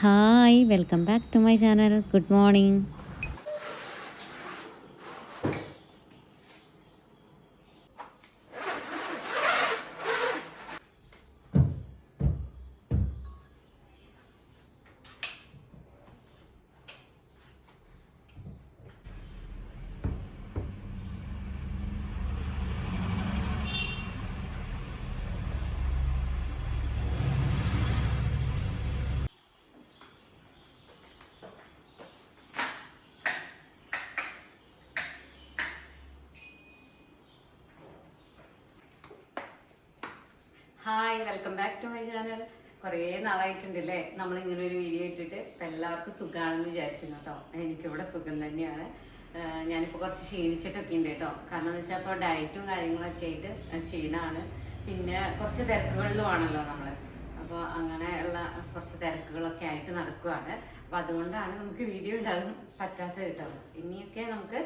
Hi, welcome back to my channel. Good morning. Hi welcome back to my channel കുറേ നാളായിട്ടുണ്ടല്ലേ നമ്മളിങ്ങനെ ഒരു video ഇട്ടിട്ട് ഇപ്പം എല്ലാവർക്കും സുഖമാണെന്ന് വിചാരിക്കുന്നു കേട്ടോ എനിക്കിവിടെ സുഖം തന്നെയാണ് ഞാനിപ്പോൾ കുറച്ച് ക്ഷീണിച്ചിട്ടൊക്കെ ഉണ്ട് കേട്ടോ കാരണം എന്ന് വെച്ചാൽ ഇപ്പോൾ ഡയറ്റും കാര്യങ്ങളൊക്കെ ആയിട്ട് ക്ഷീണമാണ് പിന്നെ കുറച്ച് ആണല്ലോ നമ്മൾ അപ്പോൾ അങ്ങനെയുള്ള കുറച്ച് തിരക്കുകളൊക്കെ ആയിട്ട് നടക്കുകയാണ് അപ്പോൾ അതുകൊണ്ടാണ് നമുക്ക് വീഡിയോ ഇടാൻ പറ്റാത്തത് കേട്ടോ ഇനിയൊക്കെ നമുക്ക്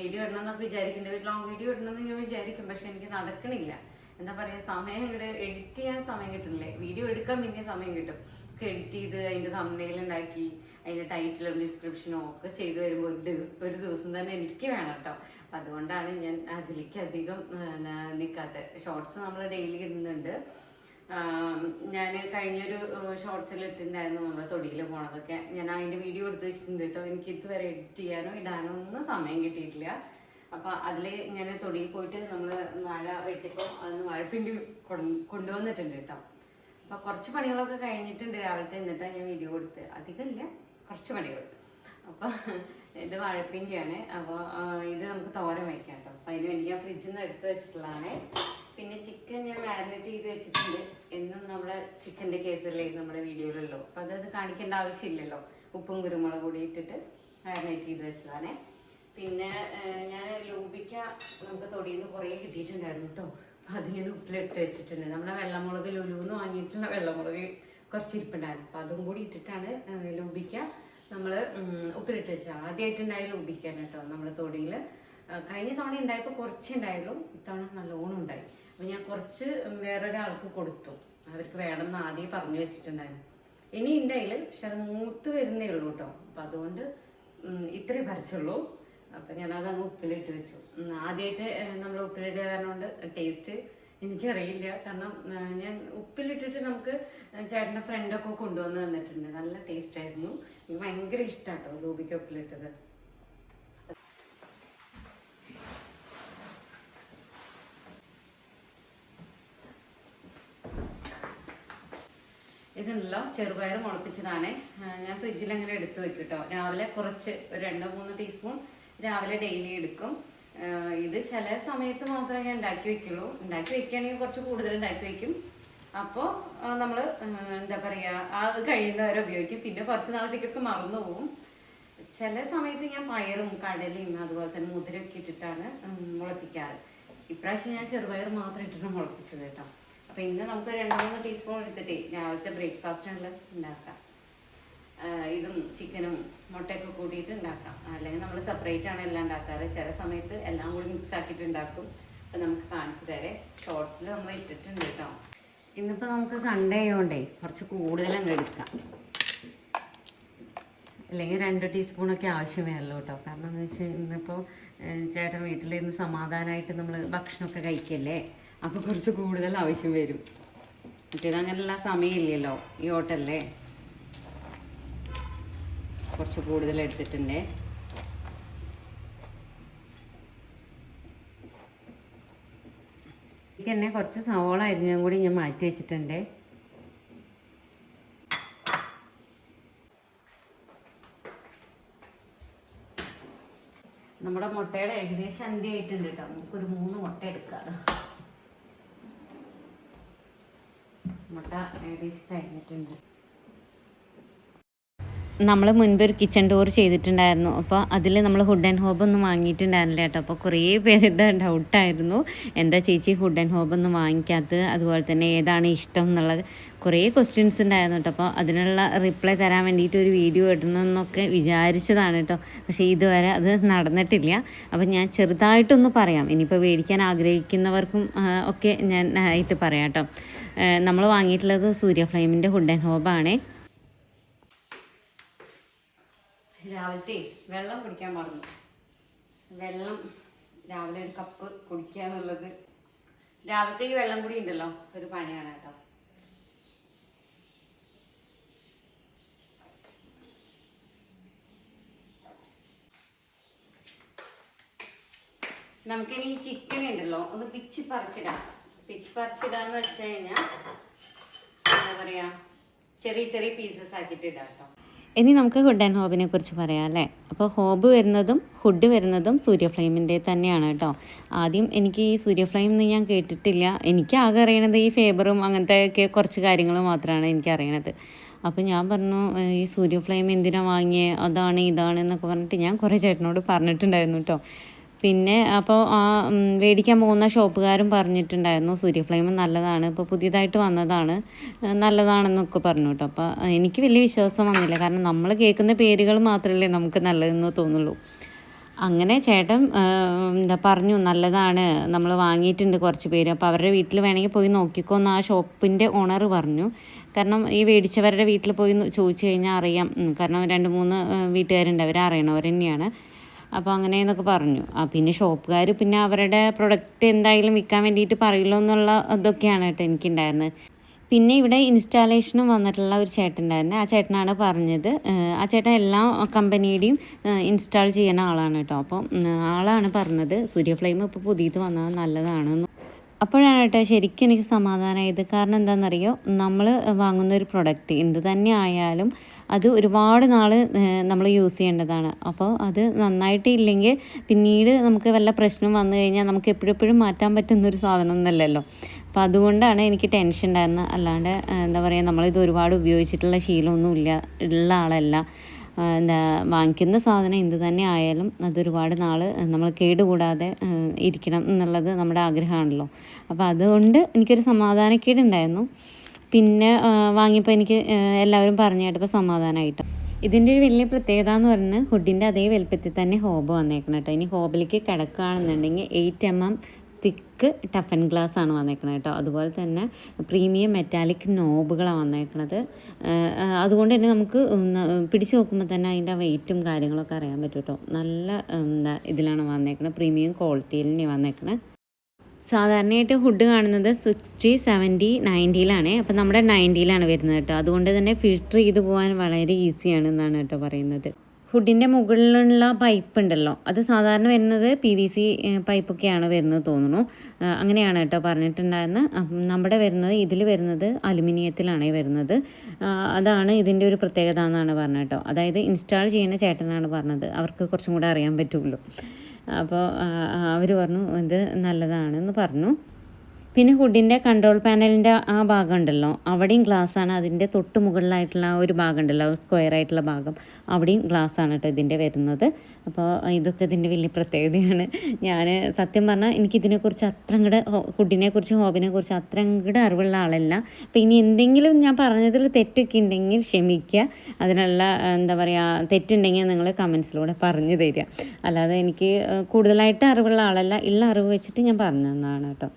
വീഡിയോ ഇടണം എന്നൊക്കെ വിചാരിക്കുന്നുണ്ട് ലോങ് വീഡിയോ ഇടണമെന്ന് ഞാൻ വിചാരിക്കും പക്ഷെ എനിക്ക് നടക്കണില്ല എന്താ പറയാ സമയം ഇവിടെ എഡിറ്റ് ചെയ്യാൻ സമയം കിട്ടുന്നില്ലേ വീഡിയോ എടുക്കാൻ പിന്നെ സമയം കിട്ടും ഒക്കെ എഡിറ്റ് ചെയ്ത് അതിന്റെ തമ്മിൽ ഉണ്ടാക്കി അതിന്റെ ടൈറ്റിലും ഡിസ്ക്രിപ്ഷനോ ഒക്കെ ചെയ്തു വരുമ്പോൾ ഒരു ദിവസം തന്നെ എനിക്ക് വേണം കേട്ടോ അതുകൊണ്ടാണ് ഞാൻ അതിലേക്ക് അധികം നിൽക്കാത്തത് ഷോർട്സ് നമ്മൾ ഡെയിലി ഇടുന്നുണ്ട് ഞാൻ കഴിഞ്ഞൊരു ഷോർട്സിൽ ഇട്ടിട്ടുണ്ടായിരുന്നു നമ്മൾ തൊടിയിൽ പോണതൊക്കെ ഞാൻ അതിന്റെ വീഡിയോ എടുത്ത് വെച്ചിട്ടുണ്ട് കേട്ടോ എനിക്ക് ഇതുവരെ എഡിറ്റ് ചെയ്യാനോ ഇടാനോ ഒന്നും സമയം കിട്ടിയിട്ടില്ല അപ്പോൾ അതിൽ ഇങ്ങനെ തൊടിയിൽ പോയിട്ട് നമ്മൾ വാഴ വെട്ടിപ്പോൾ അന്ന് വാഴപ്പിണ്ടി കൊണ്ടുവന്നിട്ടുണ്ട് കേട്ടോ അപ്പോൾ കുറച്ച് പണികളൊക്കെ കഴിഞ്ഞിട്ടുണ്ട് രാവിലത്തെ എന്നിട്ടാ ഞാൻ വീഡിയോ കൊടുത്ത് അധികമില്ല കുറച്ച് പണികൾ അപ്പോൾ ഇത് വാഴപ്പിണ്ടിയാണ് അപ്പോൾ ഇത് നമുക്ക് തോരൻ വയ്ക്കാം കേട്ടോ അപ്പൊ അതിന് വേണ്ടി ഞാൻ ഫ്രിഡ്ജിൽ നിന്ന് എടുത്ത് വെച്ചിട്ടുള്ളതാണ് പിന്നെ ചിക്കൻ ഞാൻ മാരിനേറ്റ് ചെയ്ത് വെച്ചിട്ടുണ്ട് എന്നും നമ്മുടെ ചിക്കൻ്റെ കേസല്ലേ നമ്മുടെ വീഡിയോയിലുള്ളൂ അപ്പോൾ അത് കാണിക്കേണ്ട ആവശ്യമില്ലല്ലോ ഉപ്പും കുരുമുളക് കൂടി ഇട്ടിട്ട് മാരിനേറ്റ് ചെയ്ത് വെച്ചതാണേ പിന്നെ ഞാൻ ലൂബിക്ക നമുക്ക് തൊടിയിൽ നിന്ന് കുറേ കിട്ടിയിട്ടുണ്ടായിരുന്നു കേട്ടോ അപ്പം അത് ഞാൻ ഉപ്പിലിട്ട് വെച്ചിട്ടുണ്ട് നമ്മുടെ വെള്ളമുളക് ലുലുന്ന് വാങ്ങിയിട്ടുള്ള വെള്ളമുളക് കുറച്ച് ഇരിപ്പുണ്ടായിരുന്നു അപ്പം അതും കൂടി ഇട്ടിട്ടാണ് ലൂബിക്ക നമ്മൾ ഉപ്പിലിട്ട് വെച്ചത് ആദ്യമായിട്ടുണ്ടായ ലൂബിക്കാണ് കേട്ടോ നമ്മുടെ തൊടിയിൽ കഴിഞ്ഞ തവണ ഉണ്ടായപ്പോൾ കുറച്ച് ഉണ്ടായുള്ളൂ ഇത്തവണ നല്ലോണം ഉണ്ടായി അപ്പം ഞാൻ കുറച്ച് വേറൊരാൾക്ക് കൊടുത്തു അവർക്ക് വേണമെന്ന് ആദ്യം പറഞ്ഞു വെച്ചിട്ടുണ്ടായിരുന്നു ഇനി ഉണ്ടായില്ല പക്ഷെ അത് മൂത്ത് വരുന്നേ ഉള്ളൂ കേട്ടോ അപ്പം അതുകൊണ്ട് ഇത്രേ പറിച്ചുള്ളൂ അപ്പൊ ഞാനത് അങ്ങ് ഉപ്പിലിട്ട് വെച്ചു ആദ്യമായിട്ട് നമ്മൾ ഉപ്പിലിട്ട് കാരണമുണ്ട് ടേസ്റ്റ് എനിക്കറിയില്ല കാരണം ഞാൻ ഉപ്പിലിട്ടിട്ട് നമുക്ക് ചേട്ടൻ്റെ ഫ്രണ്ടൊക്കെ കൊണ്ടുവന്ന് തന്നിട്ടുണ്ട് നല്ല ടേസ്റ്റ് ആയിരുന്നു എനിക്ക് ഭയങ്കര ഇഷ്ടമാട്ടോ കേട്ടോ ലൂബിക്ക് ഉപ്പിലിട്ടത് ഇതുണ്ടല്ലോ ചെറുപയർ മുളപ്പിച്ചതാണ് ഞാൻ ഫ്രിഡ്ജിൽ അങ്ങനെ എടുത്തു വെക്കും കേട്ടോ രാവിലെ കുറച്ച് രണ്ടോ മൂന്നോ ടീസ്പൂൺ രാവിലെ ഡെയിലി എടുക്കും ഇത് ചില സമയത്ത് മാത്രമേ ഞാൻ ഉണ്ടാക്കി വെക്കുള്ളൂ ഉണ്ടാക്കി വെക്കുകയാണെങ്കിൽ കുറച്ച് കൂടുതൽ ഉണ്ടാക്കി വെക്കും അപ്പോൾ നമ്മൾ എന്താ പറയുക ആ അത് കഴിയുന്നവരെ ഉപയോഗിക്കും പിന്നെ കുറച്ച് നാളത്തേക്കൊക്കെ മറന്നു പോകും ചില സമയത്ത് ഞാൻ പയറും കടലയും അതുപോലെ തന്നെ മുതിരൊക്കെ ഇട്ടിട്ടാണ് മുളപ്പിക്കാറ് ഇപ്രാവശ്യം ഞാൻ ചെറുപയർ മാത്രം ഇട്ടിട്ട് മുളപ്പിച്ചത് കേട്ടോ അപ്പം ഇന്ന് നമുക്ക് രണ്ട് മൂന്ന് ടീസ്പൂൺ എടുത്തിട്ട് രാവിലത്തെ ബ്രേക്ക്ഫാസ്റ്റിനുള്ള ഉണ്ടാക്കാം ഇതും ചിക്കനും മുട്ടയൊക്കെ കൂട്ടിയിട്ട് ഉണ്ടാക്കാം അല്ലെങ്കിൽ നമ്മൾ സെപ്പറേറ്റ് ആണ് എല്ലാം ഉണ്ടാക്കാറ് ചില സമയത്ത് എല്ലാം കൂടി മിക്സ് ആക്കിയിട്ട് ഉണ്ടാക്കും അപ്പം നമുക്ക് കാണിച്ചു തരേ ഷോർട്സിൽ നമ്മൾ ഇട്ടിട്ടുണ്ട് കേട്ടോ ഇന്നിപ്പോൾ നമുക്ക് സൺഡേ ആയതുകൊണ്ടേ കുറച്ച് കൂടുതലങ്ങ് എടുക്കാം അല്ലെങ്കിൽ രണ്ട് ടീസ്പൂണൊക്കെ ആവശ്യമേ ഉള്ളൂ കേട്ടോ കാരണം എന്ന് വെച്ചാൽ ഇന്നിപ്പോൾ ചേട്ടൻ വീട്ടിലിരുന്ന് സമാധാനമായിട്ട് നമ്മൾ ഭക്ഷണമൊക്കെ കഴിക്കല്ലേ അപ്പോൾ കുറച്ച് കൂടുതൽ ആവശ്യം വരും മറ്റേത് അങ്ങനെയുള്ള സമയമില്ലല്ലോ ഈ ഹോട്ടലേ കുറച്ച് കൂടുതൽ എടുത്തിട്ടുണ്ട് എനിക്ക് തന്നെ കുറച്ച് സവോള അരിഞ്ഞും കൂടി ഞാൻ മാറ്റി വെച്ചിട്ടുണ്ട് നമ്മുടെ മുട്ടയുടെ ഏകദേശം അന്തി ആയിട്ടുണ്ട് കേട്ടോ ഒരു മൂന്ന് മുട്ട എടുക്കാം മുട്ട ഏകദേശം കഴിഞ്ഞിട്ടുണ്ട് നമ്മൾ മുൻപ് ഒരു കിച്ചൺ ടൂർ ചെയ്തിട്ടുണ്ടായിരുന്നു അപ്പോൾ അതിൽ നമ്മൾ ഹുഡ് ആൻഡ് ഹോബ് ഒന്നും വാങ്ങിയിട്ടുണ്ടായിരുന്നില്ല കേട്ടോ അപ്പോൾ കുറേ പേരുടെ ഡൗട്ടായിരുന്നു എന്താ ചേച്ചി ഹുഡ് ആൻഡ് ഹോബ് ഒന്നും വാങ്ങിക്കാത്തത് അതുപോലെ തന്നെ ഏതാണ് ഇഷ്ടം എന്നുള്ള കുറേ ക്വസ്റ്റ്യൻസ് ഉണ്ടായിരുന്നു കേട്ടോ അപ്പോൾ അതിനുള്ള റിപ്ലൈ തരാൻ വേണ്ടിയിട്ട് ഒരു വീഡിയോ ഇടണമെന്നൊക്കെ വിചാരിച്ചതാണ് കേട്ടോ പക്ഷേ ഇതുവരെ അത് നടന്നിട്ടില്ല അപ്പോൾ ഞാൻ ചെറുതായിട്ടൊന്ന് പറയാം ഇനിയിപ്പോൾ മേടിക്കാൻ ആഗ്രഹിക്കുന്നവർക്കും ഒക്കെ ഞാൻ ആയിട്ട് പറയാം കേട്ടോ നമ്മൾ വാങ്ങിയിട്ടുള്ളത് സൂര്യ ഫ്ലെയിമിൻ്റെ ഹുഡ് ആൻഡ് ഹോബാണേ രാവിലത്തെ വെള്ളം കുടിക്കാൻ പറഞ്ഞു വെള്ളം രാവിലെ ഒരു കപ്പ് കുടിക്കുക എന്നുള്ളത് രാവിലത്തെ വെള്ളം കൂടി ഉണ്ടല്ലോ ഒരു പണിയാണ് കേട്ടോ നമുക്കിനി ഈ ചിക്കൻ ഉണ്ടല്ലോ ഒന്ന് പിച്ച് പറിച്ചിടാം പിച്ച് പറിച്ചിടാന്ന് വെച്ച് കഴിഞ്ഞാൽ എന്താ പറയുക ചെറിയ ചെറിയ പീസസ് ആക്കിയിട്ട് ഇടാം കേട്ടോ ഇനി നമുക്ക് ഹുഡ് ആൻഡ് ഹോബിനെ കുറിച്ച് പറയാം അല്ലേ അപ്പോൾ ഹോബ് വരുന്നതും ഹുഡ് വരുന്നതും സൂര്യഫ്ലൈമിൻ്റെ തന്നെയാണ് കേട്ടോ ആദ്യം എനിക്ക് ഈ സൂര്യഫ്ലൈം എന്ന് ഞാൻ കേട്ടിട്ടില്ല എനിക്ക് ആകെ അറിയണത് ഈ ഫേബറും അങ്ങനത്തെ ഒക്കെ കുറച്ച് കാര്യങ്ങൾ മാത്രമാണ് എനിക്ക് അറിയണത് അപ്പോൾ ഞാൻ പറഞ്ഞു ഈ സൂര്യഫ്ലൈം എന്തിനാണ് വാങ്ങിയത് അതാണ് ഇതാണ് എന്നൊക്കെ പറഞ്ഞിട്ട് ഞാൻ കുറേ ചേട്ടനോട് പറഞ്ഞിട്ടുണ്ടായിരുന്നു കേട്ടോ പിന്നെ അപ്പോൾ ആ മേടിക്കാൻ പോകുന്ന ഷോപ്പുകാരും പറഞ്ഞിട്ടുണ്ടായിരുന്നു സൂര്യഫ്ലെയിം നല്ലതാണ് ഇപ്പോൾ പുതിയതായിട്ട് വന്നതാണ് നല്ലതാണെന്നൊക്കെ പറഞ്ഞു കേട്ടോ അപ്പോൾ എനിക്ക് വലിയ വിശ്വാസം വന്നില്ല കാരണം നമ്മൾ കേൾക്കുന്ന പേരുകൾ മാത്രമല്ലേ നമുക്ക് നല്ലതെന്ന് തോന്നുള്ളൂ അങ്ങനെ ചേട്ടൻ എന്താ പറഞ്ഞു നല്ലതാണ് നമ്മൾ വാങ്ങിയിട്ടുണ്ട് കുറച്ച് പേര് അപ്പോൾ അവരുടെ വീട്ടിൽ വേണമെങ്കിൽ പോയി നോക്കിക്കോ എന്ന് ആ ഷോപ്പിൻ്റെ ഓണർ പറഞ്ഞു കാരണം ഈ മേടിച്ചവരുടെ വീട്ടിൽ പോയി ചോദിച്ചു കഴിഞ്ഞാൽ അറിയാം കാരണം രണ്ട് മൂന്ന് വീട്ടുകാരുണ്ട് അവർ അറിയണവർ തന്നെയാണ് അപ്പോൾ അങ്ങനെ എന്നൊക്കെ പറഞ്ഞു പിന്നെ ഷോപ്പുകാർ പിന്നെ അവരുടെ പ്രൊഡക്റ്റ് എന്തായാലും വിൽക്കാൻ വേണ്ടിയിട്ട് പറയുള്ളൂ എന്നുള്ള ഇതൊക്കെയാണ് കേട്ടോ എനിക്കുണ്ടായിരുന്നത് പിന്നെ ഇവിടെ ഇൻസ്റ്റാളേഷനും വന്നിട്ടുള്ള ഒരു ചേട്ടനുണ്ടായിരുന്നു ആ ചേട്ടനാണ് പറഞ്ഞത് ആ ചേട്ടൻ എല്ലാ കമ്പനിയുടെയും ഇൻസ്റ്റാൾ ചെയ്യുന്ന ആളാണ് കേട്ടോ അപ്പോൾ ആളാണ് പറഞ്ഞത് സൂര്യഫ്ലെയിം ഇപ്പോൾ പുതിയത് വന്നത് നല്ലതാണ് അപ്പോഴാണ് കേട്ടോ ശരിക്കും എനിക്ക് സമാധാനമായത് കാരണം എന്താണെന്നറിയോ നമ്മൾ വാങ്ങുന്ന ഒരു പ്രൊഡക്റ്റ് എന്ത് തന്നെ ആയാലും അത് ഒരുപാട് നാൾ നമ്മൾ യൂസ് ചെയ്യേണ്ടതാണ് അപ്പോൾ അത് നന്നായിട്ട് ഇല്ലെങ്കിൽ പിന്നീട് നമുക്ക് വല്ല പ്രശ്നം വന്നു കഴിഞ്ഞാൽ നമുക്ക് എപ്പോഴെപ്പോഴും മാറ്റാൻ പറ്റുന്നൊരു സാധനമൊന്നുമല്ലല്ലോ അപ്പോൾ അതുകൊണ്ടാണ് എനിക്ക് ടെൻഷൻ ഉണ്ടായിരുന്നത് അല്ലാണ്ട് എന്താ പറയുക നമ്മളിത് ഒരുപാട് ഉപയോഗിച്ചിട്ടുള്ള ഇല്ല ഉള്ള ആളല്ല എന്താ വാങ്ങിക്കുന്ന സാധനം എന്ത് തന്നെ ആയാലും അതൊരുപാട് നാൾ നമ്മൾ കേടുകൂടാതെ ഇരിക്കണം എന്നുള്ളത് നമ്മുടെ ആഗ്രഹമാണല്ലോ അപ്പോൾ അതുകൊണ്ട് എനിക്കൊരു സമാധാനക്കേടുണ്ടായിരുന്നു പിന്നെ വാങ്ങിയപ്പോൾ എനിക്ക് എല്ലാവരും പറഞ്ഞു കേട്ടപ്പോൾ സമാധാനമായിട്ട് ഇതിൻ്റെ ഒരു വലിയ പ്രത്യേകത എന്ന് പറഞ്ഞാൽ ഹുഡിൻ്റെ അതേ വലുപ്പത്തിൽ തന്നെ ഹോബ് വന്നേക്കണം കേട്ടോ ഇനി ഹോബിലേക്ക് കിടക്കുകയാണെന്നുണ്ടെങ്കിൽ eight M M thick toughen glass ആണ് വന്നേക്കണത് കേട്ടോ അതുപോലെ തന്നെ പ്രീമിയം മെറ്റാലിക് നോബുകളാണ് വന്നേക്കണത് അതുകൊണ്ട് തന്നെ നമുക്ക് പിടിച്ചു നോക്കുമ്പോൾ തന്നെ അതിൻ്റെ വെയിറ്റും കാര്യങ്ങളൊക്കെ അറിയാൻ പറ്റും കേട്ടോ നല്ല എന്താ ഇതിലാണ് വന്നേക്കണത് പ്രീമിയം ക്വാളിറ്റിയിൽ വന്നേക്കണത് സാധാരണയായിട്ട് ഹുഡ് കാണുന്നത് സിക്സ്റ്റി സെവൻറ്റി നയൻറ്റിയിലാണ് അപ്പോൾ നമ്മുടെ നയൻറ്റിയിലാണ് വരുന്നത് കേട്ടോ അതുകൊണ്ട് തന്നെ ഫിൽറ്റർ ചെയ്ത് പോകാൻ വളരെ ഈസിയാണ് എന്നാണ് കേട്ടോ പറയുന്നത് ഹുഡിൻ്റെ മുകളിലുള്ള പൈപ്പ് ഉണ്ടല്ലോ അത് സാധാരണ വരുന്നത് പി വി സി പൈപ്പൊക്കെയാണ് വരുന്നത് തോന്നുന്നു അങ്ങനെയാണ് കേട്ടോ പറഞ്ഞിട്ടുണ്ടായിരുന്നത് നമ്മുടെ വരുന്നത് ഇതിൽ വരുന്നത് അലുമിനിയത്തിലാണ് വരുന്നത് അതാണ് ഇതിൻ്റെ ഒരു പ്രത്യേകത എന്നാണ് പറഞ്ഞത് കേട്ടോ അതായത് ഇൻസ്റ്റാൾ ചെയ്യുന്ന ചേട്ടനാണ് പറഞ്ഞത് അവർക്ക് കുറച്ചും കൂടെ അറിയാൻ പറ്റുള്ളൂ അപ്പോൾ അവർ പറഞ്ഞു ഇത് നല്ലതാണെന്ന് പറഞ്ഞു പിന്നെ ഹുഡിൻ്റെ കൺട്രോൾ പാനലിൻ്റെ ആ ഭാഗം ഉണ്ടല്ലോ അവിടെയും ഗ്ലാസ് ആണ് അതിൻ്റെ തൊട്ട് മുകളിലായിട്ടുള്ള ആ ഒരു ഭാഗം ഉണ്ടല്ലോ സ്ക്വയർ ആയിട്ടുള്ള ഭാഗം അവിടെയും ഗ്ലാസ് ആണ് കേട്ടോ ഇതിൻ്റെ വരുന്നത് അപ്പോൾ ഇതൊക്കെ ഇതിൻ്റെ വലിയ പ്രത്യേകതയാണ് ഞാൻ സത്യം പറഞ്ഞാൽ എനിക്കിതിനെക്കുറിച്ച് അത്രയും കൂടെ ഹുഡിനെ കുറിച്ച് ഹോബിനെ കുറിച്ച് അത്രയും കൂടെ അറിവുള്ള ആളല്ല അപ്പോൾ ഇനി എന്തെങ്കിലും ഞാൻ പറഞ്ഞതിൽ തെറ്റൊക്കെ ഉണ്ടെങ്കിൽ ക്ഷമിക്കുക അതിനുള്ള എന്താ പറയുക തെറ്റുണ്ടെങ്കിൽ നിങ്ങൾ കമൻസിലൂടെ പറഞ്ഞു തരിക അല്ലാതെ എനിക്ക് കൂടുതലായിട്ട് അറിവുള്ള ആളല്ല ഉള്ള അറിവ് വെച്ചിട്ട് ഞാൻ പറഞ്ഞു തന്നതാണ് കേട്ടോ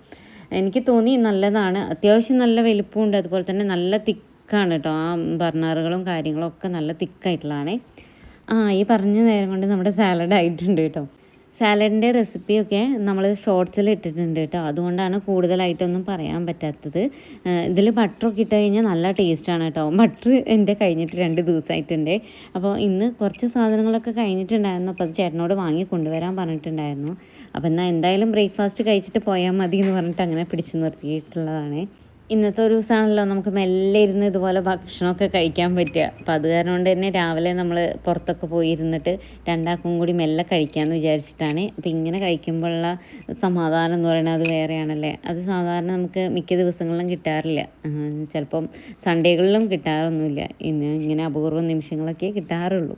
എനിക്ക് തോന്നി നല്ലതാണ് അത്യാവശ്യം നല്ല വലിപ്പമുണ്ട് അതുപോലെ തന്നെ നല്ല തിക്കാണ് കേട്ടോ ആ ബർണറുകളും കാര്യങ്ങളും ഒക്കെ നല്ല തിക്കായിട്ടുള്ളതാണ് ആ ഈ പറഞ്ഞ നേരം കൊണ്ട് നമ്മുടെ സാലഡ് ആയിട്ടുണ്ട് കേട്ടോ സാലഡിൻ്റെ റെസിപ്പിയൊക്കെ നമ്മൾ ഷോർട്സിൽ ഇട്ടിട്ടുണ്ട് കേട്ടോ അതുകൊണ്ടാണ് കൂടുതലായിട്ടൊന്നും പറയാൻ പറ്റാത്തത് ഇതിൽ ബട്ടറൊക്കെ ഇട്ട് കഴിഞ്ഞാൽ നല്ല ടേസ്റ്റാണ് കേട്ടോ ബട്ടർ എൻ്റെ കഴിഞ്ഞിട്ട് രണ്ട് ദിവസമായിട്ടുണ്ട് അപ്പോൾ ഇന്ന് കുറച്ച് സാധനങ്ങളൊക്കെ കഴിഞ്ഞിട്ടുണ്ടായിരുന്നു അപ്പോൾ അത് ചേട്ടനോട് വാങ്ങി കൊണ്ടുവരാൻ പറഞ്ഞിട്ടുണ്ടായിരുന്നു അപ്പോൾ എന്നാൽ എന്തായാലും ബ്രേക്ക്ഫാസ്റ്റ് കഴിച്ചിട്ട് പോയാൽ മതി എന്ന് പറഞ്ഞിട്ട് അങ്ങനെ പിടിച്ചു നിർത്തിയിട്ടുള്ളതാണ് ഇന്നത്തെ ഒരു ദിവസമാണല്ലോ നമുക്ക് മെല്ലെ ഇരുന്ന് ഇതുപോലെ ഭക്ഷണമൊക്കെ കഴിക്കാൻ പറ്റുക അപ്പം അത് കാരണം കൊണ്ട് തന്നെ രാവിലെ നമ്മൾ പുറത്തൊക്കെ പോയി ഇരുന്നിട്ട് രണ്ടാക്കും കൂടി മെല്ലെ കഴിക്കാമെന്ന് വിചാരിച്ചിട്ടാണ് അപ്പം ഇങ്ങനെ കഴിക്കുമ്പോഴുള്ള സമാധാനം എന്ന് പറയുന്നത് അത് വേറെയാണല്ലേ അത് സാധാരണ നമുക്ക് മിക്ക ദിവസങ്ങളിലും കിട്ടാറില്ല ചിലപ്പം സൺഡേകളിലും കിട്ടാറൊന്നുമില്ല ഇന്ന് ഇങ്ങനെ അപൂർവ നിമിഷങ്ങളൊക്കെ കിട്ടാറുള്ളൂ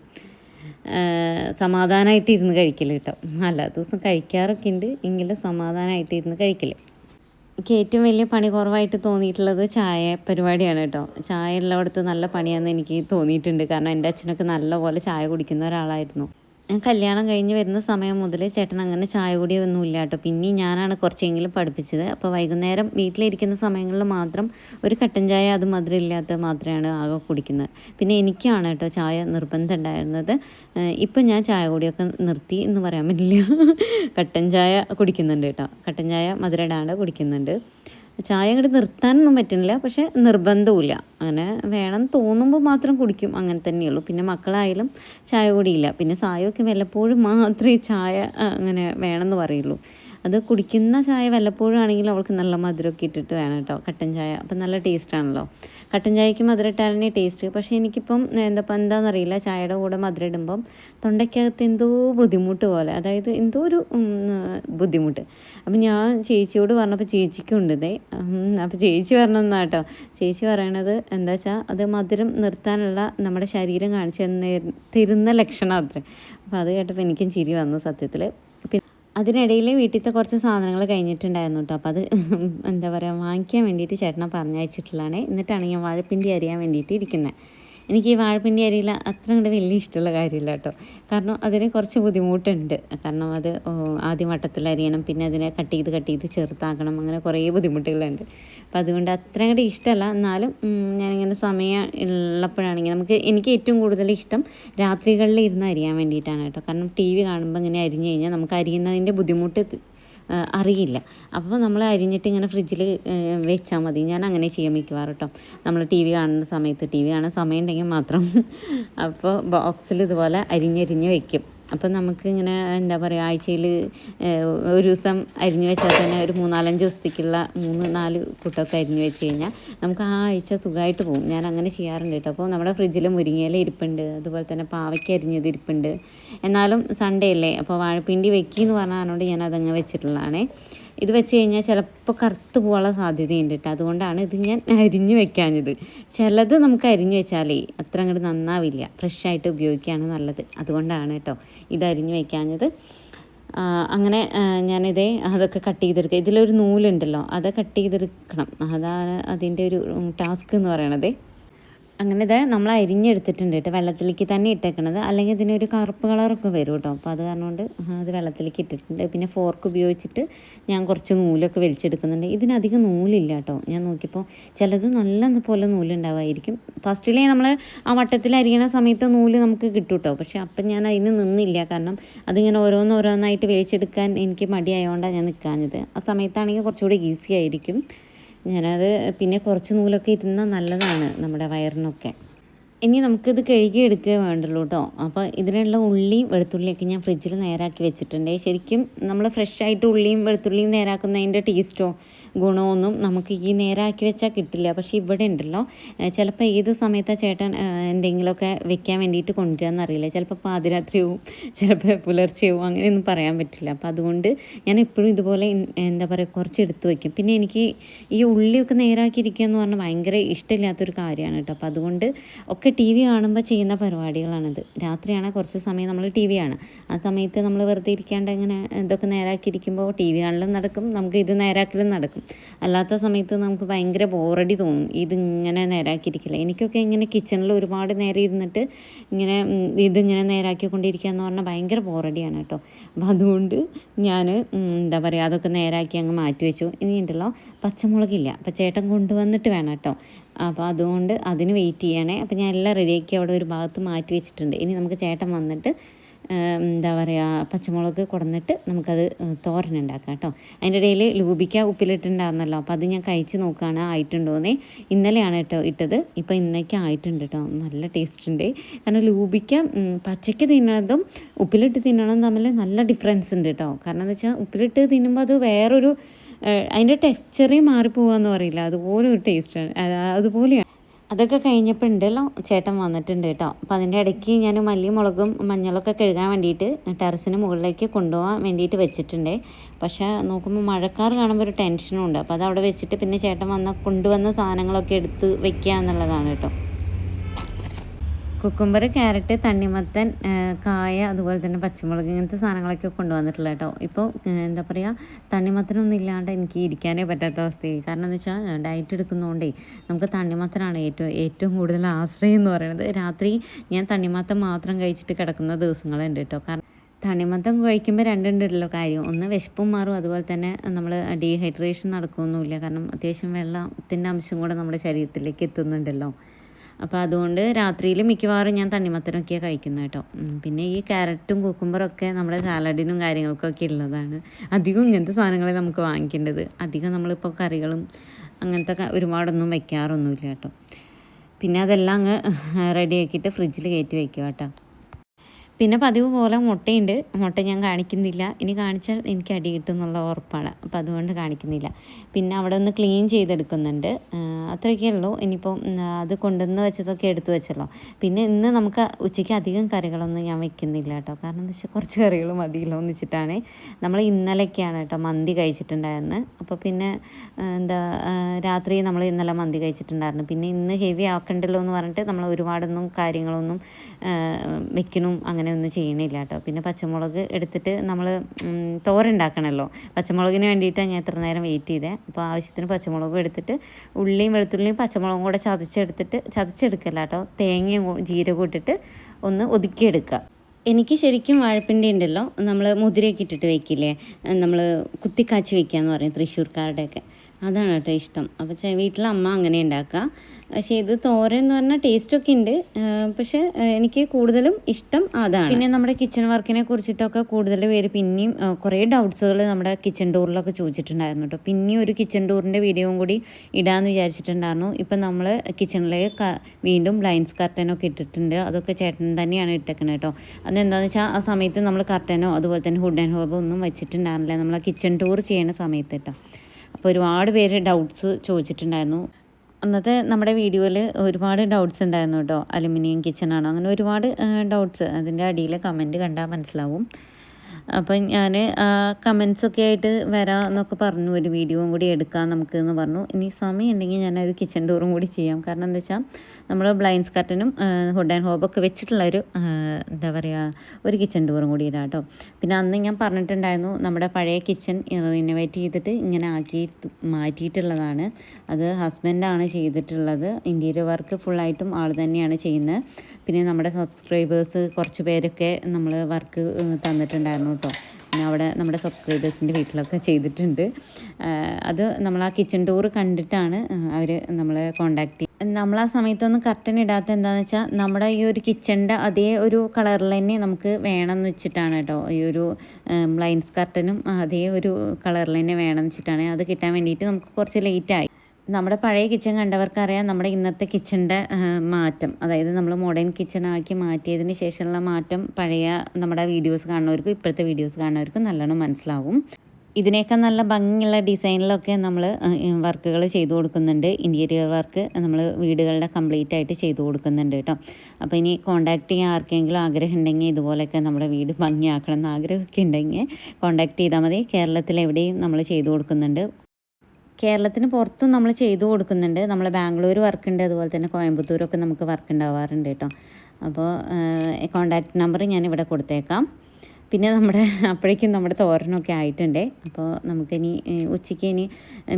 സമാധാനമായിട്ട് ഇരുന്ന് കഴിക്കൽ കേട്ടോ അല്ല ദിവസം കഴിക്കാറൊക്കെ ഉണ്ട് എങ്കിലും സമാധാനമായിട്ട് ഇരുന്ന് കഴിക്കില്ലേ എനിക്ക് ഏറ്റവും വലിയ പണി കുറവായിട്ട് തോന്നിയിട്ടുള്ളത് ചായ പരിപാടിയാണ് കേട്ടോ ചായ ഉള്ളിടത്ത് നല്ല പണിയാണെന്ന് എനിക്ക് തോന്നിയിട്ടുണ്ട് കാരണം എൻ്റെ അച്ഛനൊക്കെ നല്ല പോലെ ചായ കുടിക്കുന്ന ഒരാളായിരുന്നു കല്യാണം കഴിഞ്ഞ് വരുന്ന സമയം മുതൽ ചേട്ടൻ അങ്ങനെ ചായ കുടിയൊന്നും ഇല്ല കേട്ടോ പിന്നെ ഞാനാണ് കുറച്ചെങ്കിലും പഠിപ്പിച്ചത് അപ്പോൾ വൈകുന്നേരം വീട്ടിലിരിക്കുന്ന സമയങ്ങളിൽ മാത്രം ഒരു കട്ടൻ ചായ അത് മധുരമില്ലാത്ത മാത്രമാണ് ആകെ കുടിക്കുന്നത് പിന്നെ എനിക്കാണ് കേട്ടോ ചായ നിർബന്ധം ഉണ്ടായിരുന്നത് ഇപ്പം ഞാൻ ചായ കുടിയൊക്കെ നിർത്തി എന്ന് പറയാൻ പറ്റില്ല കട്ടൻ ചായ കുടിക്കുന്നുണ്ട് കേട്ടോ കട്ടൻ ചായ മധുരടാണ്ട് കുടിക്കുന്നുണ്ട് ചായ അങ്ങോട്ട് നിർത്താനൊന്നും പറ്റുന്നില്ല പക്ഷേ നിർബന്ധവുമില്ല അങ്ങനെ വേണം തോന്നുമ്പോൾ മാത്രം കുടിക്കും അങ്ങനെ തന്നെയുള്ളൂ പിന്നെ മക്കളായാലും ചായ കൂടിയില്ല പിന്നെ സായമൊക്കെ വല്ലപ്പോഴും മാത്രമേ ചായ അങ്ങനെ വേണമെന്ന് പറയുള്ളൂ അത് കുടിക്കുന്ന ചായ വല്ലപ്പോഴും ആണെങ്കിലും അവൾക്ക് നല്ല മധുരമൊക്കെ ഇട്ടിട്ട് വേണം കേട്ടോ കട്ടൻ ചായ അപ്പം നല്ല ടേസ്റ്റ് ആണല്ലോ കട്ടൻ ചായക്ക് മധുര ഇട്ടാലേ ടേസ്റ്റ് പക്ഷേ എനിക്കിപ്പം എന്താ എന്താണെന്നറിയില്ല ചായയുടെ കൂടെ മധുര ഇടുമ്പം തൊണ്ടയ്ക്കകത്ത് എന്തോ ബുദ്ധിമുട്ട് പോലെ അതായത് എന്തോ ഒരു ബുദ്ധിമുട്ട് അപ്പം ഞാൻ ചേച്ചിയോട് പറഞ്ഞപ്പോൾ ചേച്ചിക്കുണ്ട് ഇതേ അപ്പോൾ ചേച്ചി പറഞ്ഞെന്നാ കേട്ടോ ചേച്ചി പറയണത് എന്താ വെച്ചാൽ അത് മധുരം നിർത്താനുള്ള നമ്മുടെ ശരീരം കാണിച്ചു തരുന്ന ലക്ഷണം അത്ര അപ്പോൾ അത് കേട്ടപ്പോൾ എനിക്കും ചിരി വന്നു സത്യത്തിൽ അതിനിടയിൽ വീട്ടിലത്തെ കുറച്ച് സാധനങ്ങൾ കഴിഞ്ഞിട്ടുണ്ടായിരുന്നു കേട്ടോ അപ്പോൾ അത് എന്താ പറയുക വാങ്ങിക്കാൻ വേണ്ടിയിട്ട് ചേട്ടനെ പറഞ്ഞയച്ചിട്ടുള്ളതാണ് എന്നിട്ടാണ് ഞാൻ വാഴപ്പിണ്ടി അരിയാൻ വേണ്ടിയിട്ട് ഇരിക്കുന്നത് എനിക്ക് ഈ വാഴപ്പിണ്ടി അരിയിൽ അത്ര അങ്ങോട്ട് വലിയ ഇഷ്ടമുള്ള കാര്യമില്ല കേട്ടോ കാരണം അതിന് കുറച്ച് ബുദ്ധിമുട്ടുണ്ട് കാരണം അത് ആദ്യം വട്ടത്തിൽ അരിയണം പിന്നെ അതിനെ കട്ട് ചെയ്ത് കട്ട് ചെയ്ത് ചെറുത്താക്കണം അങ്ങനെ കുറേ ബുദ്ധിമുട്ടുകളുണ്ട് അപ്പം അതുകൊണ്ട് അത്രയും അങ്ങോട്ട് ഇഷ്ടമല്ല എന്നാലും ഞാനിങ്ങനെ സമയം ഉള്ളപ്പോഴാണെങ്കിൽ നമുക്ക് എനിക്ക് ഏറ്റവും കൂടുതൽ ഇഷ്ടം രാത്രികളിൽ ഇരുന്ന് അരിയാൻ വേണ്ടിയിട്ടാണ് കേട്ടോ കാരണം ടി വി കാണുമ്പോൾ ഇങ്ങനെ അരിഞ്ഞു കഴിഞ്ഞാൽ നമുക്ക് അരിയുന്നതിൻ്റെ ബുദ്ധിമുട്ട് അറിയില്ല അപ്പോൾ നമ്മൾ അരിഞ്ഞിട്ട് ഇങ്ങനെ ഫ്രിഡ്ജിൽ വെച്ചാൽ മതി ഞാൻ അങ്ങനെ ചെയ്യാൻ മിക്കവാറും കേട്ടോ നമ്മൾ ടി വി കാണുന്ന സമയത്ത് ടി വി കാണാൻ സമയം ഉണ്ടെങ്കിൽ മാത്രം അപ്പോൾ ബോക്സിൽ ഇതുപോലെ അരിഞ്ഞരിഞ്ഞ് വയ്ക്കും അപ്പം നമുക്ക് ഇങ്ങനെ എന്താ പറയുക ആഴ്ചയിൽ ഒരു ദിവസം അരിഞ്ഞു വെച്ചാൽ തന്നെ ഒരു മൂന്നാലഞ്ച് ദിവസത്തേക്കുള്ള മൂന്ന് നാല് കൂട്ടമൊക്കെ അരിഞ്ഞു വെച്ച് കഴിഞ്ഞാൽ നമുക്ക് ആ ആഴ്ച സുഖമായിട്ട് പോകും ഞാൻ അങ്ങനെ ചെയ്യാറുണ്ട് കേട്ടോ അപ്പോൾ നമ്മുടെ ഫ്രിഡ്ജിൽ മുരിങ്ങയില ഇരിപ്പുണ്ട് അതുപോലെ തന്നെ പാവയ്ക്ക് അരിഞ്ഞത് ഇരിപ്പുണ്ട് എന്നാലും സൺഡേ അല്ലേ അപ്പോൾ വാഴപ്പിണ്ടി വെക്കി എന്ന് പറഞ്ഞതുകൊണ്ട് ഞാൻ അതങ്ങ് വെച്ചിട്ടുള്ളതാണ് ഇത് വെച്ച് കഴിഞ്ഞാൽ ചിലപ്പോൾ കറുത്ത് പോകാനുള്ള സാധ്യതയുണ്ട് കേട്ടോ അതുകൊണ്ടാണ് ഇത് ഞാൻ അരിഞ്ഞു വെക്കാഞ്ഞത് ചിലത് നമുക്ക് അരിഞ്ഞു വെച്ചാലേ അത്ര അങ്ങോട്ട് നന്നാവില്ല ഫ്രഷായിട്ട് ഉപയോഗിക്കുകയാണ് നല്ലത് അതുകൊണ്ടാണ് കേട്ടോ ഇത് അരിഞ്ഞു വെക്കാഞ്ഞത് അങ്ങനെ ഞാനിതേ അതൊക്കെ കട്ട് ചെയ്തെടുക്കുക ഇതിലൊരു നൂലുണ്ടല്ലോ അത് കട്ട് ചെയ്തെടുക്കണം അതാണ് അതിൻ്റെ ഒരു ടാസ്ക് എന്ന് പറയണത് അങ്ങനെ ഇത് നമ്മൾ അരിഞ്ഞെടുത്തിട്ടുണ്ട് കേട്ടോ വെള്ളത്തിലേക്ക് തന്നെ ഇട്ടേക്കണത് അല്ലെങ്കിൽ ഇതിനൊരു കറുപ്പ് കളറൊക്കെ വരും കേട്ടോ അപ്പോൾ അത് കാരണം കൊണ്ട് അത് വെള്ളത്തിലേക്ക് ഇട്ടിട്ടുണ്ട് പിന്നെ ഫോർക്ക് ഉപയോഗിച്ചിട്ട് ഞാൻ കുറച്ച് നൂലൊക്കെ വലിച്ചെടുക്കുന്നുണ്ട് ഇതിനധികം നൂലില്ല കേട്ടോ ഞാൻ നോക്കിയപ്പോൾ ചിലത് നല്ല പോലെ നൂലുണ്ടാവുമായിരിക്കും ഫസ്റ്റിലേ നമ്മൾ ആ വട്ടത്തിൽ അരിയണ സമയത്ത് നൂല് നമുക്ക് കിട്ടും കേട്ടോ പക്ഷേ അപ്പം ഞാൻ അതിന് നിന്നില്ല കാരണം അതിങ്ങനെ ഓരോന്നോരോന്നായിട്ട് വലിച്ചെടുക്കാൻ എനിക്ക് മടിയായതുകൊണ്ടാണ് ഞാൻ നിൽക്കാഞ്ഞത് ആ സമയത്താണെങ്കിൽ കുറച്ചുകൂടി ഈസി ആയിരിക്കും ഞാനത് പിന്നെ കുറച്ച് നൂലൊക്കെ ഇരുന്നാൽ നല്ലതാണ് നമ്മുടെ വയറിനൊക്കെ ഇനി നമുക്കിത് എടുക്കുക വേണ്ടുള്ളൂ കേട്ടോ അപ്പോൾ ഇതിനുള്ള ഉള്ളിയും വെളുത്തുള്ളിയൊക്കെ ഞാൻ ഫ്രിഡ്ജിൽ നേരാക്കി വെച്ചിട്ടുണ്ട് ശരിക്കും നമ്മൾ ഫ്രഷ് ആയിട്ട് ഉള്ളിയും വെളുത്തുള്ളിയും നേരാക്കുന്നതിൻ്റെ ടേസ്റ്റോ ഗുണമൊന്നും നമുക്ക് ഈ നേരാക്കി വെച്ചാൽ കിട്ടില്ല പക്ഷേ ഇവിടെ ഉണ്ടല്ലോ ചിലപ്പോൾ ഏത് സമയത്താണ് ചേട്ടൻ എന്തെങ്കിലുമൊക്കെ വെക്കാൻ വേണ്ടിയിട്ട് കൊണ്ടുവരാമെന്നറിയില്ല ചിലപ്പോൾ പാതിരാത്രിയാവും ചിലപ്പോൾ പുലർച്ചയാവും അങ്ങനെയൊന്നും പറയാൻ പറ്റില്ല അപ്പോൾ അതുകൊണ്ട് ഞാൻ എപ്പോഴും ഇതുപോലെ എന്താ പറയുക കുറച്ച് എടുത്തു വയ്ക്കും പിന്നെ എനിക്ക് ഈ ഉള്ളിയൊക്കെ നേരാക്കിയിരിക്കുക എന്ന് പറഞ്ഞാൽ ഭയങ്കര ഇഷ്ടമില്ലാത്തൊരു കാര്യമാണ് കേട്ടോ അപ്പോൾ അതുകൊണ്ട് ഒക്കെ ടി വി കാണുമ്പോൾ ചെയ്യുന്ന പരിപാടികളാണിത് രാത്രിയാണ് കുറച്ച് സമയം നമ്മൾ ടി വി ആണ് ആ സമയത്ത് നമ്മൾ വെറുതെ ഇരിക്കാണ്ട് ഇങ്ങനെ ഇതൊക്കെ നേരാക്കിയിരിക്കുമ്പോൾ ടി വി കാണലും നടക്കും നമുക്ക് ഇത് നേരാക്കലും നടക്കും അല്ലാത്ത സമയത്ത് നമുക്ക് ഭയങ്കര ബോറടി തോന്നും ഇതിങ്ങനെ നേരാക്കിയിരിക്കില്ല എനിക്കൊക്കെ ഇങ്ങനെ കിച്ചണിൽ ഒരുപാട് നേരം ഇരുന്നിട്ട് ഇങ്ങനെ ഇതിങ്ങനെ നേരാക്കിക്കൊണ്ടിരിക്കുക എന്ന് പറഞ്ഞാൽ ഭയങ്കര ബോറടിയാണ് കേട്ടോ അപ്പം അതുകൊണ്ട് ഞാൻ എന്താ പറയുക അതൊക്കെ നേരാക്കി അങ്ങ് മാറ്റി വെച്ചു ഇനി ഉണ്ടല്ലോ പച്ചമുളകില്ല അപ്പം ചേട്ടൻ കൊണ്ടുവന്നിട്ട് വേണം കേട്ടോ അപ്പോൾ അതുകൊണ്ട് അതിന് വെയിറ്റ് ചെയ്യണേ അപ്പോൾ ഞാൻ എല്ലാം റെഡിയാക്കി അവിടെ ഒരു ഭാഗത്ത് മാറ്റി വെച്ചിട്ടുണ്ട് ഇനി നമുക്ക് ചേട്ടൻ വന്നിട്ട് എന്താ പറയുക പച്ചമുളക് കുടന്നിട്ട് നമുക്കത് ഉണ്ടാക്കാം കേട്ടോ അതിൻ്റെ ഇടയിൽ ലൂബിക്ക ഉപ്പിലിട്ടുണ്ടാകുന്നല്ലോ അപ്പോൾ അത് ഞാൻ കഴിച്ച് നോക്കുകയാണ് ആയിട്ടുണ്ടോന്നേ ഇന്നലെയാണ് കേട്ടോ ഇട്ടത് ഇപ്പോൾ ഇന്നേക്ക് ആയിട്ടുണ്ട് കേട്ടോ നല്ല ടേസ്റ്റ് ഉണ്ട് കാരണം ലൂബിക്ക പച്ചയ്ക്ക് തിന്നണതും ഉപ്പിലിട്ട് തിന്നണതും തമ്മിൽ നല്ല ഡിഫറൻസ് ഉണ്ട് കേട്ടോ കാരണം എന്താ വെച്ചാൽ ഉപ്പിലിട്ട് തിന്നുമ്പോൾ അത് വേറൊരു അതിൻ്റെ ടെക്സ്ചറേ മാറിപ്പോവാന്ന് പറയില്ല അതുപോലെ ഒരു ടേസ്റ്റാണ് അതുപോലെയാണ് അതൊക്കെ കഴിഞ്ഞപ്പോൾ ഉണ്ടല്ലോ ചേട്ടൻ വന്നിട്ടുണ്ട് കേട്ടോ അപ്പോൾ അതിൻ്റെ ഇടയ്ക്ക് ഞാൻ മല്ലിയും മുളകും മഞ്ഞളൊക്കെ കഴുകാൻ വേണ്ടിയിട്ട് ടെറസിന് മുകളിലേക്ക് കൊണ്ടുപോകാൻ വേണ്ടിയിട്ട് വെച്ചിട്ടുണ്ട് പക്ഷേ നോക്കുമ്പോൾ മഴക്കാർ കാണുമ്പോൾ ഒരു ടെൻഷനും ഉണ്ട് അപ്പോൾ അത് അവിടെ വെച്ചിട്ട് പിന്നെ ചേട്ടൻ വന്ന കൊണ്ടുവന്ന സാധനങ്ങളൊക്കെ എടുത്ത് വെക്കുക എന്നുള്ളതാണ് കേട്ടോ കുക്കുംബർ ക്യാരറ്റ് തണ്ണിമത്തൻ കായ അതുപോലെ തന്നെ പച്ചമുളക് ഇങ്ങനത്തെ സാധനങ്ങളൊക്കെ കൊണ്ടുവന്നിട്ടുള്ള കേട്ടോ ഇപ്പോൾ എന്താ പറയുക തണ്ണിമത്തനൊന്നും ഇല്ലാണ്ട് എനിക്ക് ഇരിക്കാനേ പറ്റാത്ത അവസ്ഥയായി കാരണം എന്ന് വെച്ചാൽ ഡയറ്റ് എടുക്കുന്നതുകൊണ്ടേ നമുക്ക് തണ്ണിമത്തനാണ് ഏറ്റവും ഏറ്റവും കൂടുതൽ ആശ്രയം എന്ന് പറയുന്നത് രാത്രി ഞാൻ തണ്ണിമത്തം മാത്രം കഴിച്ചിട്ട് കിടക്കുന്ന ദിവസങ്ങളുണ്ട് കേട്ടോ കാരണം തണിമത്തം കഴിക്കുമ്പോൾ രണ്ടുണ്ടല്ലോ കാര്യം ഒന്ന് വിശപ്പും മാറും അതുപോലെ തന്നെ നമ്മൾ ഡീഹൈഡ്രേഷൻ നടക്കുമൊന്നുമില്ല കാരണം അത്യാവശ്യം വെള്ളത്തിൻ്റെ അംശം കൂടെ നമ്മുടെ ശരീരത്തിലേക്ക് എത്തുന്നുണ്ടല്ലോ അപ്പോൾ അതുകൊണ്ട് രാത്രിയിൽ മിക്കവാറും ഞാൻ തണ്ണിമത്തനൊക്കെയാണ് കഴിക്കുന്നത് കേട്ടോ പിന്നെ ഈ ക്യാരറ്റും ഒക്കെ നമ്മുടെ സാലഡിനും കാര്യങ്ങൾക്കൊക്കെ ഉള്ളതാണ് അധികം ഇങ്ങനത്തെ സാധനങ്ങളെ നമുക്ക് വാങ്ങിക്കേണ്ടത് അധികം നമ്മളിപ്പോൾ കറികളും അങ്ങനത്തെ ഒരുപാടൊന്നും വയ്ക്കാറൊന്നുമില്ല കേട്ടോ പിന്നെ അതെല്ലാം അങ്ങ് റെഡിയാക്കിയിട്ട് ഫ്രിഡ്ജിൽ കയറ്റി വയ്ക്കുക കേട്ടോ പിന്നെ പതിവ് പോലെ മുട്ടയുണ്ട് മുട്ട ഞാൻ കാണിക്കുന്നില്ല ഇനി കാണിച്ചാൽ എനിക്ക് അടി കിട്ടും എന്നുള്ള ഉറപ്പാണ് അപ്പം അതുകൊണ്ട് കാണിക്കുന്നില്ല പിന്നെ അവിടെ ഒന്ന് ക്ലീൻ ചെയ്തെടുക്കുന്നുണ്ട് അത്രയൊക്കെ ഉള്ളൂ ഇനിയിപ്പോൾ അത് കൊണ്ടുവന്ന് വെച്ചതൊക്കെ എടുത്തു വെച്ചല്ലോ പിന്നെ ഇന്ന് നമുക്ക് ഉച്ചയ്ക്ക് അധികം കറികളൊന്നും ഞാൻ വെക്കുന്നില്ല കേട്ടോ കാരണം എന്താ വെച്ചാൽ കുറച്ച് കറികൾ മതിയല്ലോ എന്ന് വെച്ചിട്ടാണ് നമ്മൾ ഇന്നലെയൊക്കെയാണ് കേട്ടോ മന്തി കഴിച്ചിട്ടുണ്ടായിരുന്നു അപ്പോൾ പിന്നെ എന്താ രാത്രി നമ്മൾ ഇന്നലെ മന്തി കഴിച്ചിട്ടുണ്ടായിരുന്നു പിന്നെ ഇന്ന് ഹെവി ആക്കണ്ടല്ലോ എന്ന് പറഞ്ഞിട്ട് നമ്മൾ ഒരുപാടൊന്നും കാര്യങ്ങളൊന്നും വെക്കണം അങ്ങനെ ഒന്നും ചെയ്യണില്ല കേട്ടോ പിന്നെ പച്ചമുളക് എടുത്തിട്ട് നമ്മൾ തോരുണ്ടാക്കണമല്ലോ പച്ചമുളകിന് വേണ്ടിയിട്ടാണ് ഞാൻ എത്ര നേരം വെയിറ്റ് ചെയ്തത് അപ്പോൾ ആവശ്യത്തിന് പച്ചമുളകും എടുത്തിട്ട് ഉള്ളിയും വെളുത്തുള്ളിയും പച്ചമുളകും കൂടെ ചതച്ചെടുത്തിട്ട് ചതച്ചെടുക്കല്ല കേട്ടോ തേങ്ങയും ജീരകവും ഇട്ടിട്ട് ഒന്ന് ഒതുക്കിയെടുക്കുക എനിക്ക് ശരിക്കും വാഴപ്പിണ്ടി ഉണ്ടല്ലോ നമ്മൾ മുതിരയൊക്കെ ഇട്ടിട്ട് വെക്കില്ലേ നമ്മൾ കുത്തിക്കാച്ചി വെക്കുക എന്ന് പറയും തൃശ്ശൂർക്കാരുടെയൊക്കെ അതാണ് കേട്ടോ ഇഷ്ടം അപ്പോൾ വീട്ടിൽ അമ്മ അങ്ങനെ ഉണ്ടാക്കുക പക്ഷേ ഇത് തോരൻ എന്ന് പറഞ്ഞാൽ ഒക്കെ ഉണ്ട് പക്ഷെ എനിക്ക് കൂടുതലും ഇഷ്ടം അതാണ് പിന്നെ നമ്മുടെ കിച്ചൺ വർക്കിനെ കുറിച്ചിട്ടൊക്കെ കൂടുതൽ പേര് പിന്നെയും കുറേ ഡൗട്ട്സുകൾ നമ്മുടെ കിച്ചൺ ടൂറിലൊക്കെ ചോദിച്ചിട്ടുണ്ടായിരുന്നു കേട്ടോ പിന്നെയും ഒരു കിച്ചൺ ടൂറിൻ്റെ വീഡിയോയും കൂടി ഇടാമെന്ന് വിചാരിച്ചിട്ടുണ്ടായിരുന്നു ഇപ്പം നമ്മൾ കിച്ചണിലേക്ക് വീണ്ടും ബ്ലൈൻസ് കർട്ടനൊക്കെ ഇട്ടിട്ടുണ്ട് അതൊക്കെ ചേട്ടൻ തന്നെയാണ് ഇട്ടേക്കുന്നത് കേട്ടോ എന്താണെന്ന് വെച്ചാൽ ആ സമയത്ത് നമ്മൾ കർട്ടനോ അതുപോലെ തന്നെ ഹുഡ് ആൻഡ് ഹോബോ ഒന്നും വെച്ചിട്ടുണ്ടായിരുന്നില്ല നമ്മൾ കിച്ചൺ ടൂർ ചെയ്യുന്ന സമയത്ത് കേട്ടോ അപ്പോൾ ഒരുപാട് പേര് ഡൗട്ട്സ് ചോദിച്ചിട്ടുണ്ടായിരുന്നു അന്നത്തെ നമ്മുടെ വീഡിയോയിൽ ഒരുപാട് ഡൗട്ട്സ് ഉണ്ടായിരുന്നു കേട്ടോ അലുമിനിയം ആണോ അങ്ങനെ ഒരുപാട് ഡൗട്ട്സ് അതിൻ്റെ അടിയിൽ കമൻറ്റ് കണ്ടാൽ മനസ്സിലാവും അപ്പം ഞാൻ കമൻസൊക്കെ ആയിട്ട് വരാം എന്നൊക്കെ പറഞ്ഞു ഒരു വീഡിയോയും കൂടി എടുക്കാം നമുക്ക് എന്ന് പറഞ്ഞു ഇനി സമയം ഉണ്ടെങ്കിൽ ഞാനൊരു കിച്ചൺ ടൂറും കൂടി ചെയ്യാം കാരണം എന്താ വെച്ചാൽ നമ്മൾ ബ്ലൈൻഡ്സ് കർട്ടനും ഹുഡ് ആൻഡ് ഹോബൊക്കെ വെച്ചിട്ടുള്ള ഒരു എന്താ പറയുക ഒരു കിച്ചൺ ടൂറും കൂടി ഇടാം കേട്ടോ പിന്നെ അന്ന് ഞാൻ പറഞ്ഞിട്ടുണ്ടായിരുന്നു നമ്മുടെ പഴയ കിച്ചൺ ഇന്നോവേറ്റ് ചെയ്തിട്ട് ഇങ്ങനെ ആക്കി മാറ്റിയിട്ടുള്ളതാണ് അത് ഹസ്ബൻഡാണ് ചെയ്തിട്ടുള്ളത് ഇൻറ്റീരിയർ വർക്ക് ഫുള്ളായിട്ടും ആൾ തന്നെയാണ് ചെയ്യുന്നത് പിന്നെ നമ്മുടെ സബ്സ്ക്രൈബേഴ്സ് കുറച്ച് പേരൊക്കെ നമ്മൾ വർക്ക് തന്നിട്ടുണ്ടായിരുന്നു കേട്ടോ പിന്നെ അവിടെ നമ്മുടെ സബ്സ്ക്രൈബേഴ്സിൻ്റെ വീട്ടിലൊക്കെ ചെയ്തിട്ടുണ്ട് അത് നമ്മൾ ആ കിച്ചൺ ടൂർ കണ്ടിട്ടാണ് അവർ നമ്മളെ കോണ്ടാക്ട് നമ്മൾ ആ സമയത്തൊന്നും കർട്ടൻ ഇടാത്ത എന്താണെന്ന് വെച്ചാൽ നമ്മുടെ ഈ ഒരു കിച്ചൻ്റെ അതേ ഒരു കളറിൽ തന്നെ നമുക്ക് എന്ന് വെച്ചിട്ടാണ് കേട്ടോ ഈ ഒരു ബ്ലൈൻസ് കർട്ടനും അതേ ഒരു കളറിൽ തന്നെ എന്ന് വെച്ചിട്ടാണ് അത് കിട്ടാൻ വേണ്ടിയിട്ട് നമുക്ക് കുറച്ച് ലേറ്റായി നമ്മുടെ പഴയ കിച്ചൺ കണ്ടവർക്കറിയാം നമ്മുടെ ഇന്നത്തെ കിച്ചണിൻ്റെ മാറ്റം അതായത് നമ്മൾ മോഡേൺ ആക്കി മാറ്റിയതിന് ശേഷമുള്ള മാറ്റം പഴയ നമ്മുടെ വീഡിയോസ് കാണുന്നവർക്കും ഇപ്പോഴത്തെ വീഡിയോസ് കാണുന്നവർക്കും നല്ലോണം മനസ്സിലാവും ഇതിനേക്കാൾ നല്ല ഭംഗിയുള്ള ഡിസൈനിലൊക്കെ നമ്മൾ വർക്കുകൾ ചെയ്തു കൊടുക്കുന്നുണ്ട് ഇൻറ്റീരിയർ വർക്ക് നമ്മൾ വീടുകളുടെ കംപ്ലീറ്റ് ആയിട്ട് ചെയ്തു കൊടുക്കുന്നുണ്ട് കേട്ടോ അപ്പോൾ ഇനി കോൺടാക്ട് ചെയ്യാൻ ആർക്കെങ്കിലും ആഗ്രഹം ഉണ്ടെങ്കിൽ ഇതുപോലെയൊക്കെ നമ്മുടെ വീട് ഭംഗിയാക്കണം എന്ന് ആഗ്രഹമൊക്കെ ഉണ്ടെങ്കിൽ കോൺടാക്ട് ചെയ്താൽ മതി കേരളത്തിൽ എവിടെയും നമ്മൾ ചെയ്തു കൊടുക്കുന്നുണ്ട് കേരളത്തിന് പുറത്തും നമ്മൾ ചെയ്തു കൊടുക്കുന്നുണ്ട് നമ്മൾ ബാംഗ്ലൂർ വർക്ക് ഉണ്ട് അതുപോലെ തന്നെ കോയമ്പത്തൂരൊക്കെ നമുക്ക് വർക്ക് ഉണ്ടാവാറുണ്ട് കേട്ടോ അപ്പോൾ കോണ്ടാക്ട് നമ്പർ ഞാൻ ഇവിടെ കൊടുത്തേക്കാം പിന്നെ നമ്മുടെ അപ്പോഴേക്കും നമ്മുടെ തോരനൊക്കെ ആയിട്ടുണ്ട് അപ്പോൾ നമുക്കിനി ഉച്ചയ്ക്ക് ഇനി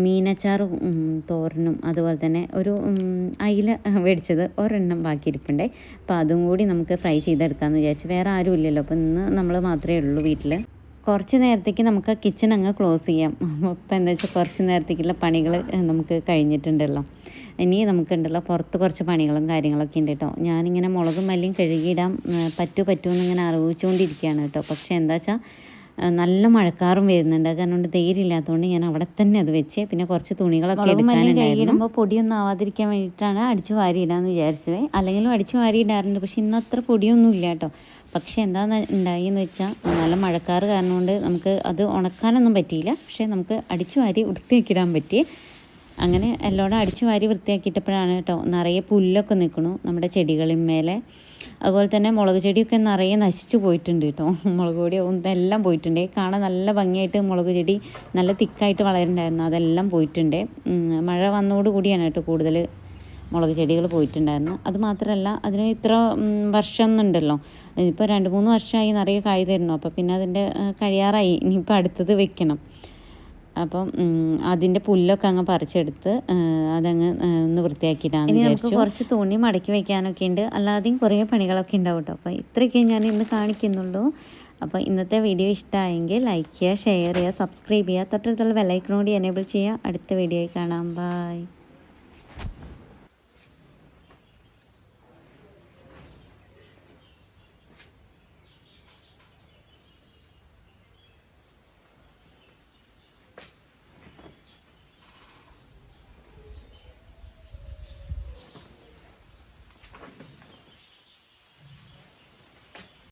മീനച്ചാറും തോരനും അതുപോലെ തന്നെ ഒരു അയില മേടിച്ചത് ഒരെണ്ണം ബാക്കിയിരിപ്പുണ്ടേ അപ്പോൾ അതും കൂടി നമുക്ക് ഫ്രൈ ചെയ്തെടുക്കാമെന്ന് വിചാരിച്ചു വേറെ ആരും ഇല്ലല്ലോ അപ്പോൾ ഇന്ന് നമ്മൾ മാത്രമേ ഉള്ളൂ വീട്ടിൽ കുറച്ച് നേരത്തേക്ക് നമുക്ക് ആ കിച്ചൺ അങ്ങ് ക്ലോസ് ചെയ്യാം അപ്പം എന്താ വെച്ചാൽ കുറച്ച് നേരത്തേക്കുള്ള പണികൾ നമുക്ക് കഴിഞ്ഞിട്ടുണ്ടല്ലോ ഇനി നമുക്കുണ്ടല്ലോ പുറത്ത് കുറച്ച് പണികളും കാര്യങ്ങളൊക്കെ ഉണ്ട് കേട്ടോ ഞാനിങ്ങനെ മുളകും മല്ലിയും കഴുകിയിടാൻ പറ്റൂ പറ്റുമെന്ന് ഇങ്ങനെ ആലോചിച്ചുകൊണ്ടിരിക്കുകയാണ് കേട്ടോ പക്ഷേ എന്താ വെച്ചാൽ നല്ല മഴക്കാറും വരുന്നുണ്ട് കാരണം ധൈര്യമില്ലാത്തതുകൊണ്ട് ഞാൻ അവിടെ തന്നെ അത് വെച്ച് പിന്നെ കുറച്ച് തുണികളൊക്കെ എടുക്കാനുണ്ടായിരുന്നു പൊടിയൊന്നും ആവാതിരിക്കാൻ വേണ്ടിയിട്ടാണ് അടിച്ചു വാരി ഇടാമെന്ന് വിചാരിച്ചത് അല്ലെങ്കിലും അടിച്ചു വാരി ഇടാറുണ്ട് പക്ഷെ ഇന്ന് അത്ര പൊടിയൊന്നും ഇല്ല കേട്ടോ പക്ഷെ എന്താന്ന് ഉണ്ടായിന്ന് വെച്ചാൽ നല്ല മഴക്കാറ് കാരണം കൊണ്ട് നമുക്ക് അത് ഉണക്കാനൊന്നും പറ്റിയില്ല പക്ഷേ നമുക്ക് അടിച്ചു വാരി വൃത്തിയാക്കിയിടാൻ പറ്റി അങ്ങനെ എല്ലാവരും അടിച്ചു വാരി വൃത്തിയാക്കിയിട്ടപ്പോഴാണ് കേട്ടോ നിറയെ പുല്ലൊക്കെ നിൽക്കണു നമ്മുടെ ചെടികളിന്മേലെ അതുപോലെ തന്നെ മുളക് ചെടിയൊക്കെ നിറയെ നശിച്ചു പോയിട്ടുണ്ട് കേട്ടോ മുളക് പൊടി എല്ലാം പോയിട്ടുണ്ട് കാണാൻ നല്ല ഭംഗിയായിട്ട് മുളക് ചെടി നല്ല തിക്കായിട്ട് വളരുന്നുണ്ടായിരുന്നു അതെല്ലാം പോയിട്ടുണ്ട് മഴ കൂടിയാണ് കേട്ടോ കൂടുതൽ മുളക് ചെടികൾ പോയിട്ടുണ്ടായിരുന്നു അത് മാത്രമല്ല അതിന് ഇത്ര വർഷം എന്നുണ്ടല്ലോ ഇപ്പോൾ രണ്ട് മൂന്ന് വർഷമായി നിറയെ കായ് തരുന്നു അപ്പോൾ പിന്നെ അതിൻ്റെ കഴിയാറായി ഇനിയിപ്പോൾ അടുത്തത് വെക്കണം അപ്പം അതിൻ്റെ പുല്ലൊക്കെ അങ്ങ് പറിച്ചെടുത്ത് അതങ്ങ് ഒന്ന് വൃത്തിയാക്കിയിട്ടാണ് നമുക്ക് കുറച്ച് തുണി മടക്കി വയ്ക്കാനൊക്കെ ഉണ്ട് അല്ലാതെയും കുറേ പണികളൊക്കെ ഉണ്ടാവും കേട്ടോ അപ്പോൾ ഇത്രയൊക്കെ ഞാൻ ഇന്ന് കാണിക്കുന്നുള്ളൂ അപ്പോൾ ഇന്നത്തെ വീഡിയോ ഇഷ്ടമായെങ്കിൽ ലൈക്ക് ചെയ്യുക ഷെയർ ചെയ്യുക സബ്സ്ക്രൈബ് ചെയ്യുക തൊട്ടടുത്തുള്ള കൂടി എനേബിൾ ചെയ്യുക അടുത്ത വീഡിയോയിൽ കാണാം ബായ്